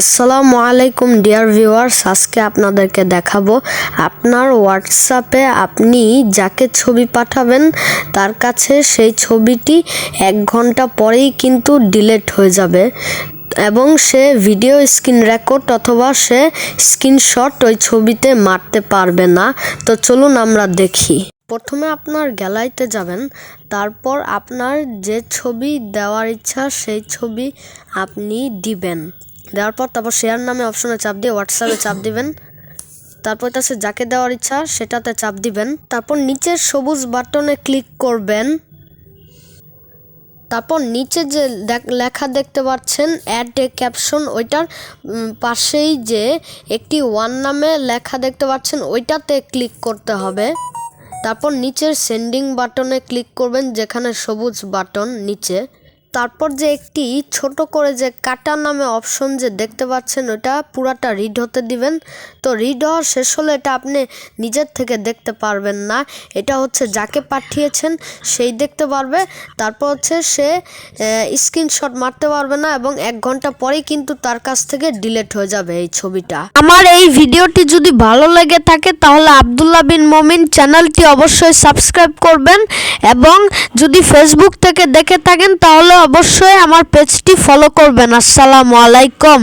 আসসালামু আলাইকুম, dear viewers. আজকে আপনাদেরকে দেখাবো আপনার হোয়াটসঅ্যাপে আপনি যাকে ছবি পাঠাবেন, তার কাছে সেই ছবিটি এক ঘণ্টা পরেই কিন্তু ডিলেট হয়ে যাবে এবং সে ভিডিও স্ক্রিন রেকর্ড অথবা সে স্ক্রিনশট ওই ছবিতে মারতে পারবে না। তো চলুন আমরা দেখি। প্রথমে আপনার গ্যালারিতে যাবেন, তারপর আপনার যে ছবি দেওয়ার ইচ্ছা সেই ছবি আপনি দিবেন। দেওয়ার পর তারপর শেয়ার নামে অপশনে চাপ দিয়ে হোয়াটসঅ্যাপে চাপ দিবেন। তারপর তাছে যাকে দেওয়ার ইচ্ছা, সেটাতে চাপ দিবেন। তারপর নিচের সবুজ বাটনে ক্লিক করবেন। তারপর নিচে যে লেখা দেখতে পাচ্ছেন অ্যাড এ ক্যাপশন ওইটার পাশেই যে একটি ওয়ান নামে লেখা দেখতে পাচ্ছেন, ওইটাতে ক্লিক করতে হবে। তারপর নিচের সেন্ডিং বাটনে ক্লিক করবেন, যেখানে সবুজ বাটন নিচে। তারপর যে একটি ছোট করে যে কাটা নামে অপশন যে দেখতে পাচ্ছেন, ওটা পুরাটা রিড হতে দিবেন। তো রিড হওয়া শেষ হলে এটা আপনি নিজের থেকে দেখতে পারবেন না। এটা হচ্ছে যাকে পাঠিয়েছেন, সেই দেখতে পারবে। তারপর হচ্ছে সে স্ক্রিনশট মারতে পারবে না এবং এক ঘণ্টা পরেই কিন্তু তার কাছ থেকে ডিলেট হয়ে যাবে এই ছবিটা। আমার এই ভিডিওটি যদি ভালো লেগে থাকে, তাহলে আবদুল্লাহ বিন মমিন চ্যানেলটি অবশ্যই সাবস্ক্রাইব করবেন এবং যদি ফেসবুক থেকে দেখে থাকেন তাহলে অবশ্যই আমার পেজটি ফলো করবেন। আসসালামু আলাইকুম।